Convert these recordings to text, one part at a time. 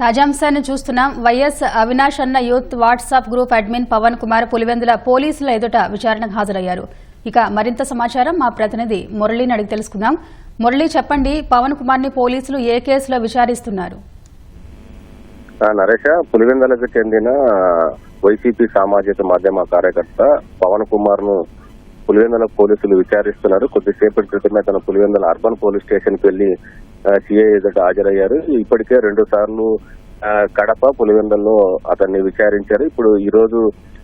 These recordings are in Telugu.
తాజాంశాన్ని చూస్తున్నాం. వైఎస్ అవినాష్ అన్న youth WhatsApp group admin Pavan Kumar Pulivendula పోలీసుల ఎదుట విచారణకు హాజరయ్యారు. ఇక మరింత సమాచారం మా ప్రతినిధి మురళిని అడిగి తెలుసుకుందాం. మురళి చెప్పండి పవన్ కుమార్ని పోలీసులు ఏ కేసులో విచారిస్తున్నారు? నరేష పులివెందులకు చెందిన వైసీపీ సామాజిక మాధ్యమ కార్యకర్త పవన్ కుమార్ను పులివెందుల పోలీసులు విచారిస్తున్నారు. కొద్దిసేపటి క్రితమే తన పులివెందుల అర్బన్ పోలీస్ స్టేషన్కి వెళ్ళి సిఐ ఎదుట హాజరయ్యారు. ఇప్పటికే రెండు సార్లు కడప పులివెందల్లో అతన్ని విచారించారు. ఇప్పుడు ఈ రోజు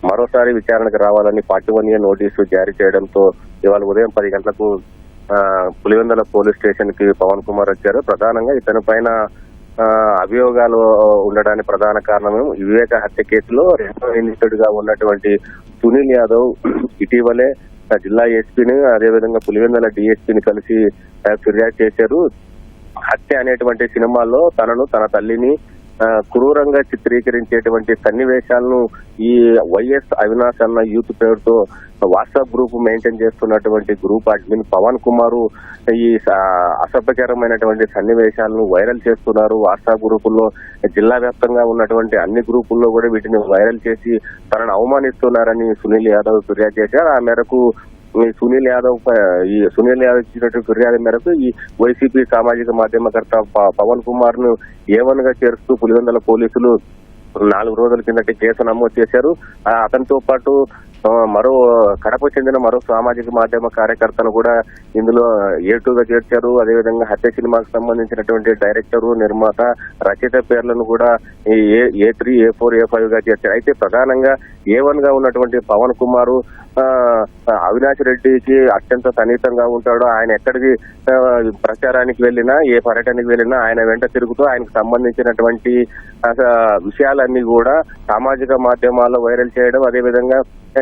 మరోసారి విచారణకు రావాలని ఫార్టీ వన్ ఇయర్ నోటీసు జారీ చేయడంతో ఇవాళ ఉదయం పది గంటలకు పులివెందల పోలీస్ స్టేషన్కి పవన్ కుమార్ వచ్చారు. ప్రధానంగా ఇతని పైన అభియోగాలు ఉండడానికి ప్రధాన కారణం వివేక హత్య కేసులో రెండో నిందితుడిగా ఉన్నటువంటి సునీల్ యాదవ్ ఇటీవలే జిల్లా ఎస్పీని అదేవిధంగా పులివెందల డిఎస్పీని కలిసి ఫిర్యాదు చేశారు. హత్య అనేటువంటి సినిమాల్లో తనను తన తల్లిని క్రూరంగా చిత్రీకరించేటువంటి సన్నివేశాలను ఈ వైఎస్ అవినాష్ అన్న యూత్ పేరుతో వాట్సాప్ గ్రూప్ మెయింటైన్ చేస్తున్నటువంటి గ్రూప్ అడ్మిన్ పవన్ కుమారు ఈ అసభ్యకరమైనటువంటి సన్నివేశాలను వైరల్ చేస్తున్నారు. వాట్సాప్ గ్రూపుల్లో జిల్లా వ్యాప్తంగా ఉన్నటువంటి అన్ని గ్రూపుల్లో కూడా వీటిని వైరల్ చేసి తనను అవమానిస్తున్నారని సునీల్ యాదవ్ ఫిర్యాదు చేశారు. ఆ మేరకు సునీల్ యాదవ్ ఈ సునీల్ యాదవ్ ఇచ్చినటువంటి ఫిర్యాదు మేరకు ఈ వైసీపీ సామాజిక మాధ్యమకర్త ప- పవన్ కుమార్ను ఏవన్గా చేరుస్తూ పులివెందుల పోలీసులు నాలుగు రోజుల కిందటి కేసు నమోదు చేశారు. అతనితో పాటు మరో కడప చెందిన మరో సామాజిక మాధ్యమ కార్యకర్తను కూడా ఇందులో ఏ చేర్చారు. అదేవిధంగా హత్య సినిమాకు సంబంధించినటువంటి డైరెక్టర్ నిర్మాత రచయిత పేర్లను కూడా ఈ ఏ ఏ త్రీ ఏ ఫోర్ ఏ ఫైవ్గా చేర్చారు. అయితే ప్రధానంగా ఏ వన్గా ఉన్నటువంటి పవన్ కుమారు అవినాష్ రెడ్డికి అత్యంత సన్నిహితంగా ఉంటాడు ఆయన ఎక్కడికి ప్రచారానికి వెళ్ళినా ఏ పర్యటనకి వెళ్ళినా ఆయన వెంట తిరుగుతూ ఆయనకు సంబంధించినటువంటి విషయాలన్నీ కూడా సామాజిక మాధ్యమాల్లో వైరల్ చేయడం అదేవిధంగా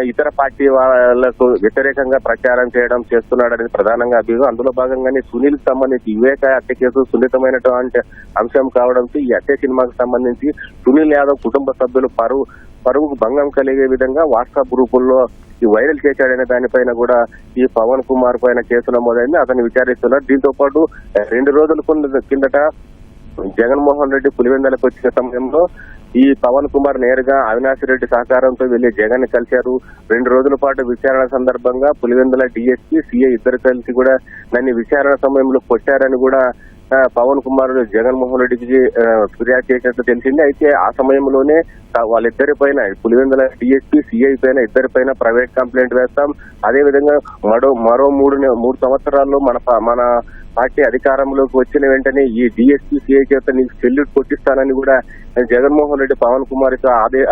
ఇతర పార్టీ వాళ్ళకు వ్యతిరేకంగా ప్రచారం చేయడం చేస్తున్నాడని ప్రధానంగా అభియోగం. అందులో భాగంగానే సునీల్ సంబంధించి వివేక హత్య కేసు సున్నితమైనటువంటి అంశం కావడంతో ఈ హత్య సినిమాకు సంబంధించి సునీల్ యాదవ్ కుటుంబ సభ్యులు పరువు పరువుకు భంగం కలిగే విధంగా వాట్సాప్ గ్రూపుల్లో ఈ వైరల్ చేశాడనే దానిపైన కూడా ఈ పవన్ కుమార్ పైన కేసు నమోదైంది. అతన్ని విచారిస్తున్నారు. దీంతో పాటు రెండు రోజుల కిందట జగన్మోహన్ రెడ్డి పులివెందలకు వచ్చిన సమయంలో ఈ పవన్ కుమార్ నేరుగా అవినాష్ రెడ్డి సహకారంతో వెళ్ళి జగన్ కలిశారు. రెండు రోజుల పాటు విచారణ సందర్భంగా పులివెందుల డిఎస్పీ సీఏ ఇద్దరు కలిసి కూడా నన్ను విచారణ సమయంలో కొట్టారని కూడా పవన్ కుమార్ జగన్మోహన్ రెడ్డికి ఫిర్యాదు చేసినట్లు తెలిసింది. అయితే ఆ సమయంలోనే వాళ్ళిద్దరి పైన పులివెందుల డిఎస్పీ సిఐ పైన ఇద్దరి పైన ప్రైవేట్ కంప్లైంట్ వేస్తాం. అదే విధంగా మరో మరో మూడు మూడు సంవత్సరాల్లో మన మన పార్టీ అధికారంలోకి వచ్చిన వెంటనే ఈ డిఎస్పీ సిఐ చేత నీకు సెల్యూట్ కొట్టిస్తానని కూడా జగన్మోహన్ రెడ్డి పవన్ కుమార్ అదే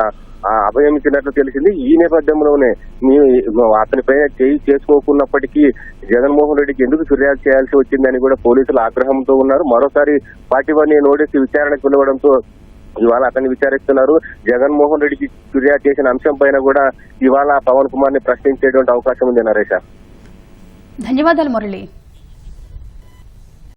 అభయమించినట్లు ఆ- తెలిసింది. ఈ నేపథ్యంలోనే మేము అతని పైన చేయి చేసుకోకున్నప్పటికీ జగన్మోహన్ రెడ్డికి ఎందుకు ఫిర్యాదు చేయాల్సి వచ్చిందని కూడా పోలీసులు ఆగ్రహంతో ఉన్నారు. మరోసారి పార్టీ వారిని నోటీసు విచారణకు పిలవడంతో ఇవాళ అతన్ని విచారిస్తున్నారు. జగన్మోహన్ రెడ్డికి ఫిర్యాదు చేసిన అంశం పైన కూడా ఇవాళ పవన్ కుమార్ని ప్రశ్నించేటువంటి అవకాశం ఉంది నరేష. ధన్యవాదాలు మురళి.